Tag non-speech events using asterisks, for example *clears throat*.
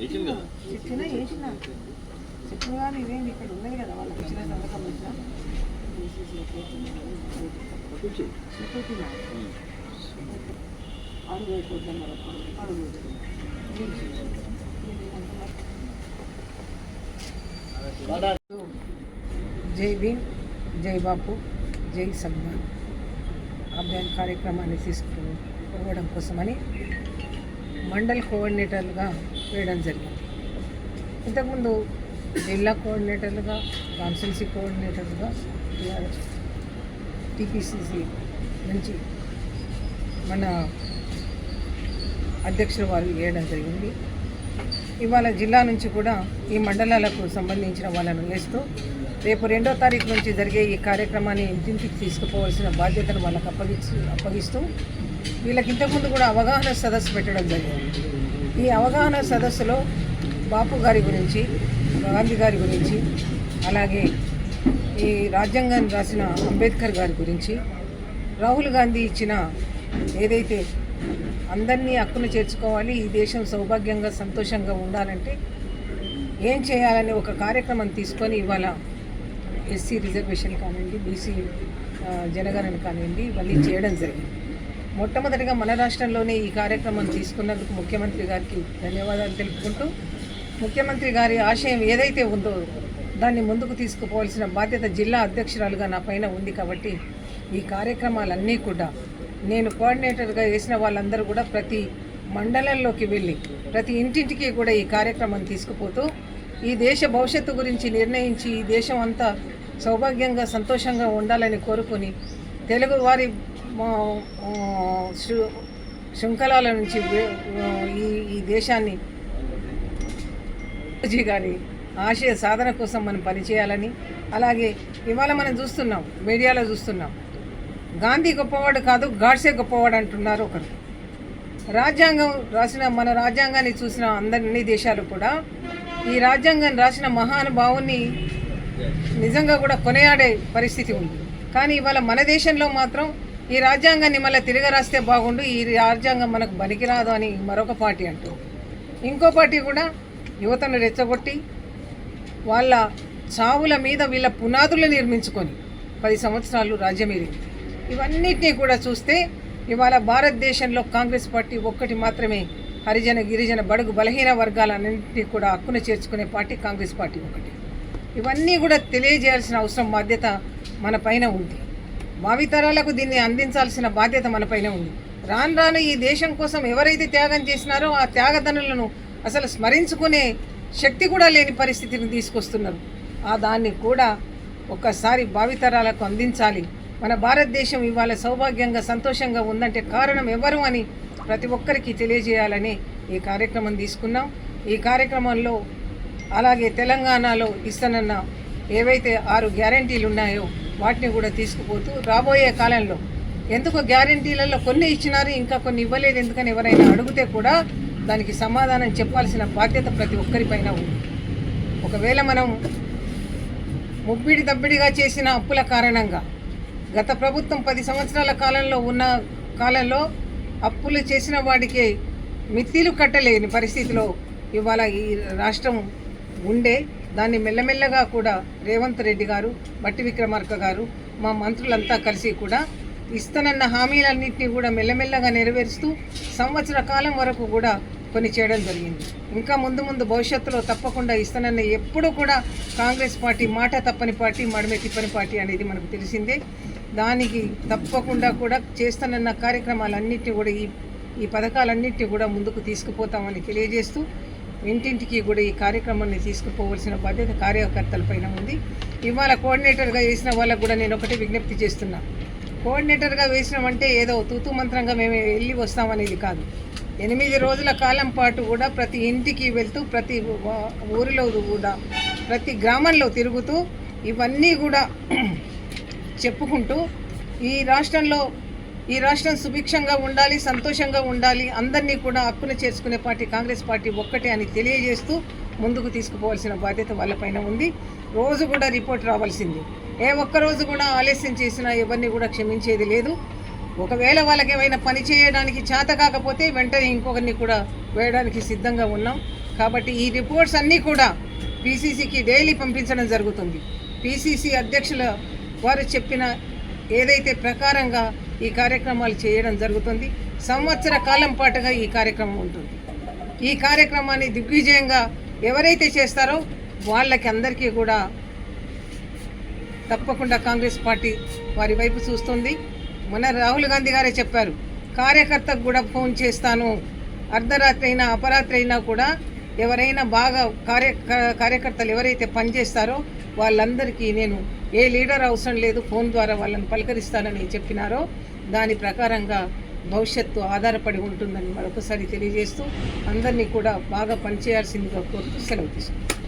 వేసింది కదా చెప్పిన వేసిన చెప్పిన కానీ ఇదేంటి ఇక్కడ ఉన్నది కదా వాళ్ళకి ఇచ్చిన సంతకం ఇచ్చిన. అడుగు అయిపోద్దాం అడుగు జై భీమ్ జై బాపు జై సల్మాన్. అభ్యాన్ కార్యక్రమాన్ని తీసుకుపోవడం కోసమని మండల్ కోఆర్డినేటర్లుగా వేయడం జరిగింది. ఇంతకుముందు జిల్లా కోఆర్డినేటర్లుగా కాన్స్టిట్యున్సీ కోఆర్డినేటర్లుగా టీఆర్ఎస్ టీపీసీసీ నుంచి మన అధ్యక్షుల వారు వేయడం జరిగింది. ఇవాళ జిల్లా నుంచి కూడా ఈ మండలాలకు సంబంధించిన వాళ్ళను వేస్తూ రేపు రెండో తారీఖు నుంచి జరిగే ఈ కార్యక్రమాన్ని ఇంటింటికి తీసుకుపోవాల్సిన బాధ్యతను వాళ్ళకి అప్పగించి అప్పగిస్తూ వీళ్ళకి ఇంతకుముందు కూడా అవగాహన సదస్సు పెట్టడం జరిగింది. ఈ అవగాహన సదస్సులో బాపు గారి గురించి గాంధీ గారి గురించి అలాగే ఈ రాజ్యాంగాన్ని రాసిన అంబేద్కర్ గారి గురించి రాహుల్ గాంధీ ఇచ్చిన ఏదైతే అందరినీ హక్కును చేర్చుకోవాలి ఈ దేశం సౌభాగ్యంగా సంతోషంగా ఉండాలంటే ఏం చేయాలని ఒక కార్యక్రమం తీసుకొని ఇవాళ ఎస్సీ రిజర్వేషన్ కానివ్వండి బీసీ జనగణన కానివ్వండి ఇవన్నీ చేయడం జరిగింది. మొట్టమొదటిగా మన రాష్ట్రంలోనే ఈ కార్యక్రమం తీసుకున్నందుకు ముఖ్యమంత్రి గారికి ధన్యవాదాలు తెలుపుకుంటూ ముఖ్యమంత్రి గారి ఆశయం ఏదైతే ఉందో దాన్ని ముందుకు తీసుకుపోవాల్సిన బాధ్యత జిల్లా అధ్యక్షురాలుగా నా పైన ఉంది కాబట్టి ఈ కార్యక్రమాలన్నీ కూడా నేను కోఆర్డినేటర్గా వేసిన వాళ్ళందరూ కూడా ప్రతి మండలంలోకి వెళ్ళి ప్రతి ఇంటింటికి కూడా ఈ కార్యక్రమం తీసుకుపోతూ ఈ దేశ భవిష్యత్తు గురించి నిర్ణయించి ఈ దేశం అంతా సౌభాగ్యంగా సంతోషంగా ఉండాలని కోరుకొని తెలుగు వారి శృంఖలాల నుంచి ఈ ఈ దేశాన్ని గారి ఆశయ సాధన కోసం మనం పనిచేయాలని అలాగే ఇవాళ మనం చూస్తున్నాం మీడియాలో చూస్తున్నాం. గాంధీ గొప్పవాడు కాదు గాడ్సే గొప్పవాడు అంటున్నారు ఒకరు. రాజ్యాంగం రాసిన మన రాజ్యాంగాన్ని చూసిన అందరి అన్ని దేశాలు కూడా ఈ రాజ్యాంగం రాసిన మహానుభావుని నిజంగా కూడా కొనియాడే పరిస్థితి ఉంది. కానీ ఇవాళ మన దేశంలో మాత్రం ఈ రాజ్యాంగాన్ని మళ్ళీ తిరిగి రాస్తే బాగుండు ఈ రాజ్యాంగం మనకు పనికిరాదు అని మరొక పార్టీ అంటూ ఇంకో పార్టీ కూడా యువతను రెచ్చగొట్టి వాళ్ళ చావుల మీద వీళ్ళ పునాదులు నిర్మించుకొని పది సంవత్సరాలు రాజ్యమేరింది ఇవన్నిటినీ కూడా చూస్తే ఇవాళ భారతదేశంలో కాంగ్రెస్ పార్టీ ఒక్కటి మాత్రమే హరిజన గిరిజన బడుగు బలహీన వర్గాలన్నింటినీ కూడా హక్కును చేర్చుకునే పార్టీ కాంగ్రెస్ పార్టీ ఒకటి. ఇవన్నీ కూడా తెలియజేయాల్సిన అవసరం బాధ్యత మన పైన ఉంది. భావితరాలకు దీన్ని అందించాల్సిన బాధ్యత మనపైనే ఉంది. రాను రాను ఈ దేశం కోసం ఎవరైతే త్యాగం చేసినారో ఆ త్యాగదనులను అసలు స్మరించుకునే శక్తి కూడా లేని పరిస్థితిని తీసుకొస్తున్నారు. ఆ దాన్ని కూడా ఒక్కసారి భావితరాలకు అందించాలి. మన భారతదేశం ఇవాళ సౌభాగ్యంగా సంతోషంగా ఉందంటే కారణం ఎవరు అని ప్రతి ఒక్కరికి తెలియజేయాలని ఈ కార్యక్రమం తీసుకున్నాం. ఈ కార్యక్రమంలో అలాగే తెలంగాణలో ఇస్తానన్న ఏవైతే ఆరు గ్యారంటీలు ఉన్నాయో వాటిని కూడా తీసుకుపోతూ రాబోయే కాలంలో ఎందుకు గ్యారంటీలలో కొన్ని ఇచ్చినారు ఇంకా కొన్ని ఇవ్వలేదు ఎందుకని ఎవరైనా అడిగితే కూడా దానికి సమాధానం చెప్పాల్సిన బాధ్యత ప్రతి ఒక్కరిపైన ఉంది. ఒకవేళ మనం ముబ్బిడి దబ్బిడిగా చేసిన అప్పుల కారణంగా గత ప్రభుత్వం పది సంవత్సరాల కాలంలో ఉన్న కాలంలో అప్పులు చేసిన వాడికి మిత్తిలు కట్టలేని పరిస్థితిలో ఇవాళ ఈ రాష్ట్రం ఉండే దాన్ని మెల్లమెల్లగా కూడా రేవంత్ రెడ్డి గారు బట్టి విక్రమార్క గారు మా మంత్రులంతా కలిసి కూడా ఇస్తానన్న హామీలన్నింటినీ కూడా మెల్లమెల్లగా నెరవేరుస్తూ సంవత్సర కాలం వరకు కూడా కొన్ని చేయడం జరిగింది. ఇంకా ముందు ముందు భవిష్యత్తులో తప్పకుండా ఇస్తానన్న ఎప్పుడూ కూడా కాంగ్రెస్ పార్టీ మాట తప్పని పార్టీ మడమే తిప్పని పార్టీ అనేది మనకు తెలిసిందే. దానికి తప్పకుండా కూడా చేస్తానన్న కార్యక్రమాలన్నింటినీ కూడా ఈ ఈ పథకాలన్నింటినీ కూడా ముందుకు తీసుకుపోతామని తెలియజేస్తూ ఇంటింటికి కూడా ఈ కార్యక్రమాన్ని తీసుకుపోవలసిన బాధ్యత కార్యకర్తలపైన ఉంది. ఇవాళ కోఆర్డినేటర్గా వేసిన వాళ్ళకు కూడా నేను ఒకటి విజ్ఞప్తి చేస్తున్నా. కోఆర్డినేటర్గా వేసినామంటే ఏదో తూతు మంత్రంగా మేము వెళ్ళి వస్తామనేది కాదు. ఎనిమిది రోజుల కాలం పాటు కూడా ప్రతి ఇంటికి వెళ్తూ ప్రతి ఊరిలో కూడా ప్రతి గ్రామంలో తిరుగుతూ ఇవన్నీ కూడా *clears throat* చెప్పుకుంటూ ఈ రాష్ట్రంలో ఈ రాష్ట్రం సుభిక్షంగా ఉండాలి సంతోషంగా ఉండాలి అందరినీ కూడా హక్కును చేర్చుకునే పార్టీ కాంగ్రెస్ పార్టీ ఒక్కటే అని తెలియజేస్తూ ముందుకు తీసుకుపోవాల్సిన బాధ్యత వాళ్ళపైన ఉంది. రోజు కూడా రిపోర్ట్ రావాల్సింది. ఏ ఒక్క రోజు కూడా ఆలస్యం చేసినా ఎవరిని కూడా క్షమించేది లేదు. ఒకవేళ వాళ్ళకి ఏమైనా పని చేయడానికి చేత కాకపోతే వెంటనే ఇంకొకరిని కూడా వేయడానికి సిద్ధంగా ఉన్నాం. కాబట్టి ఈ రిపోర్ట్స్ అన్నీ కూడా పీసీసీకి డైలీ పంపించడం జరుగుతుంది. పీసీసీ అధ్యక్షుల వారు చెప్పిన ఏదైతే ప్రకారంగా ఈ కార్యక్రమాలు చేయడం జరుగుతుంది. సంవత్సర కాలం పాటుగా ఈ కార్యక్రమం ఉంటుంది. ఈ కార్యక్రమాన్ని దిగ్విజయంగా ఎవరైతే చేస్తారో వాళ్ళకి అందరికీ కూడా తప్పకుండా కాంగ్రెస్ పార్టీ వారి వైపు చూస్తుంది. మన రాహుల్ గాంధీ గారే చెప్పారు కార్యకర్తకు కూడా ఫోన్ చేస్తాను. అర్ధరాత్రి అయినా అపరాత్రి అయినా కూడా ఎవరైనా బాగా కార్య కార్యకర్తలు ఎవరైతే పనిచేస్తారో వాళ్ళందరికీ నేను ఏ లీడర్ అవసరం లేదు ఫోన్ ద్వారా వాళ్ళని పలకరిస్తానని చెప్పినారో దాని ప్రకారంగా భవిష్యత్తు ఆధారపడి ఉంటుందని మరొకసారి తెలియజేస్తూ అందరినీ కూడా బాగా పనిచేయాల్సిందిగా కోరుతూ సెలవు తీసుకుంటాను